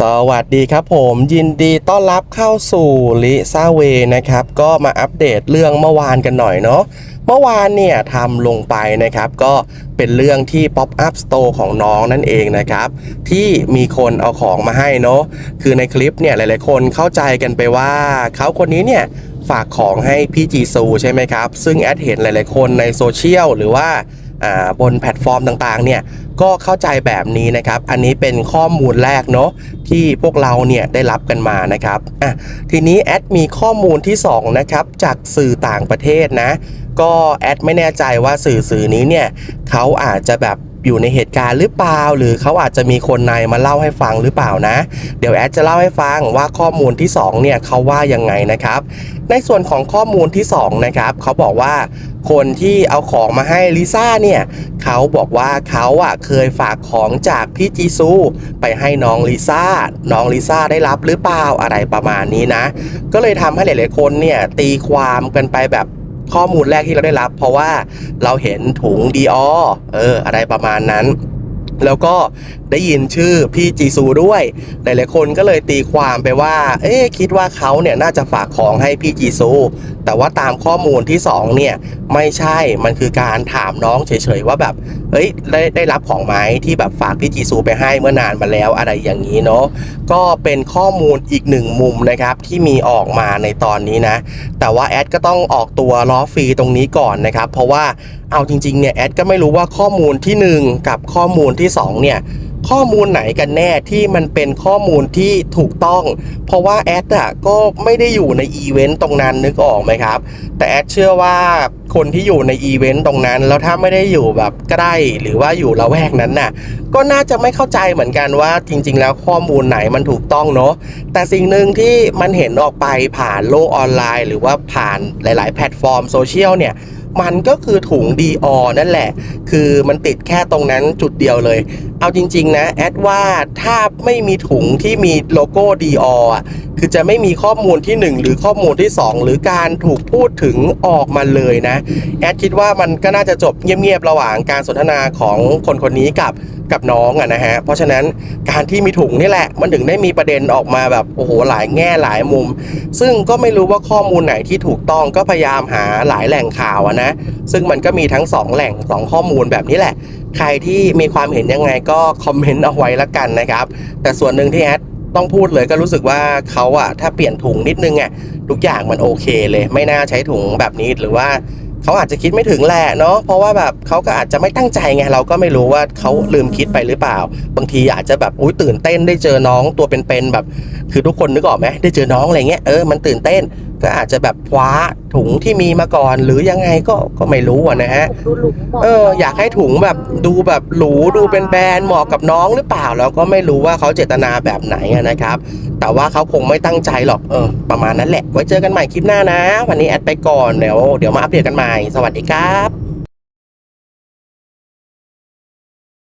สวัสดีครับผมยินดีต้อนรับเข้าสู่ลิซ่าเวนะครับ ก็มาอัปเดตเรื่องเมื่อวานกันหน่อยเนาะเมื่อวานเนี่ยทำลงไปนะครับ ก็เป็นเรื่องที่ Pop Up Store ของน้องนั่นเองนะครับ ที่มีคนเอาของมาให้เนาะคือในคลิปเนี่ยหลายๆ คนเข้าใจกันไปว่าเขาคนนี้เนี่ยฝากของให้พี่จีซูใช่ไหมครับ ซึ่งแอดเห็นหลายๆ คนในโซเชียลหรือว่าอ่า บนแพลตฟอร์มต่างๆเนี่ยก็เข้าใจแบบนี้นะครับ อันนี้เป็นข้อมูลแรกเนาะที่พวกเราเนี่ยได้รับกันมานะครับอะทีนี้แอดมีข้อมูลที่2นะครับจากสื่อต่างประเทศนะก็แอดไม่แน่ใจว่าสื่อสื่อนี้เนี่ยเขาอาจจะแบบ อยู่ในเหตุการณ์หรือเปล่า หรือเขาอาจจะมีคนในมาเล่าให้ฟังหรือเปล่านะ เดี๋ยวแอดจะเล่าให้ฟังว่าข้อมูลที่สองเนี่ยเขาว่ายังไงนะครับ ในส่วนของข้อมูลที่สองนะครับเขาบอกว่าคนที่เอาของมาให้ลิซ่าเนี่ยเขาบอกว่าเขาอะเคยฝากของจากพี่จีซู ไปให้น้องลิซ่าน้องลิซ่าได้รับหรือเปล่าอะไรประมาณนี้นะ ก็เลยทำให้หลายๆคนเนี่ยตีความกันไปแบบ ข้อมูลแรกที่เราได้รับ เพราะว่าเราเห็นถุงดีอเอออะไรประมาณนั้น แล้วก็ได้ยินชื่อพี่จีซูด้วย หลายๆคนก็เลยตีความไปว่า เอ๊คิดว่าเขาเนี่ยน่าจะฝากของให้พี่จีซู แต่ว่าตามข้อมูลที่2เนี่ยไม่ใช่ มันคือการถามน้องเฉยๆว่าแบบ เอ้ยได้ได้รับของไหมที่แบบฝากพี่จีซูไปให้เมื่อนานมาแล้วอะไรอย่างนี้เนาะ ก็เป็นข้อมูลอีกหนึ่งมุมนะครับที่มีออกมาในตอนนี้นะ แต่ว่าแอดก็ต้องออกตัวล้อฟรีตรงนี้ก่อนนะครับ เพราะว่าเอาจริงๆเนี่ยแอดก็ไม่รู้ว่าข้อมูลที่ 1 กับข้อมูลที่2เนี่ยข้อมูลไหนกันแน่ที่มันเป็นข้อมูลที่ถูกต้อง เพราะว่าแอดอะก็ไม่ได้อยู่ในอีเวนต์ตรงนั้นนึกออกไหมครับ แต่แอดเชื่อว่าคนที่อยู่ในอีเวนต์ตรงนั้น แล้วถ้าไม่ได้อยู่แบบใกล้หรือว่าอยู่ละแวกนั้นน่ะ ก็น่าจะไม่เข้าใจเหมือนกันว่าจริง ๆ แล้วข้อมูลไหนมันถูกต้องเนาะแต่สิ่งหนึ่งที่มันเห็นออกไปผ่านโลกออนไลน์ หรือว่าผ่านหลาย ๆ แพลตฟอร์มโซเชียลเนี่ย มันก็คือถุงดีอนั่นแหละ คือมันติดแค่ตรงนั้นจุดเดียวเลย เอาจริง ๆ นะ แอดว่าถ้าไม่มีถุงที่มีโลโก้ดีอะคือจะไม่มีข้อมูลที่ 1 หรือข้อมูลที่ 2 หรือการถูกพูดถึงออกมาเลยนะ แอดคิดว่ามันก็น่าจะจบเงียบๆระหว่างการสนทนาของคนคนนี้กับ กับน้องอะนะฮะ เพราะฉะนั้นการที่มีถุงนี่แหละ มันถึงได้มีประเด็นออกมาแบบโอ้โหหลายแง่หลายมุม ซึ่งก็ไม่รู้ว่าข้อมูลไหนที่ถูกต้องก็พยายามหาหลายแหล่งข่าวอะนะ ซึ่งมันก็มีทั้ง 2 แหล่ง 2 ข้อมูลแบบนี้แหละ ใครที่มีความเห็นยังไงก็คอมเมนต์เอาไว้ละกันนะครับ แต่ส่วนหนึ่งที่แอดต้องพูดเลยก็รู้สึกว่าเขาอะถ้าเปลี่ยนถุงนิดนึงอะทุกอย่างมันโอเคเลย ไม่น่าใช้ถุงแบบนี้หรือว่า เขาอาจจะคิดไม่ถึงแหละเนาะเพราะว่าแบบเขาก็อาจจะไม่ตั้งใจไงเราก็ไม่รู้ว่าเขาลืมคิดไปหรือเปล่า บางทีอาจจะแบบอุ้ยตื่นเต้นได้เจอน้องตัวเป็นๆแบบ คือทุกคนนึกออกไหมได้เจอน้องอะไรเงี้ยเออมันตื่นเต้นก็อาจจะแบบคว้าถุงที่มีมาก่อน หรือยังไงก็ก็ไม่รู้อะนะฮะดูหลุมหมดเออ อยากให้ถุงแบบดูแบบหรูดูเป็นแบรนด์เหมาะกับน้องหรือเปล่าเราก็ไม่รู้ว่าเขาเจตนาแบบไหนอะนะครับ แต่ว่าเขาคงไม่ตั้งใจหรอกเออประมาณนั้นแหละ ไว้เจอกันใหม่คลิปหน้านะ วันนี้แอดไปก่อนเดี๋ยวเดี๋ยวมาอัปเดตกันใหม่ สวัสดีครับ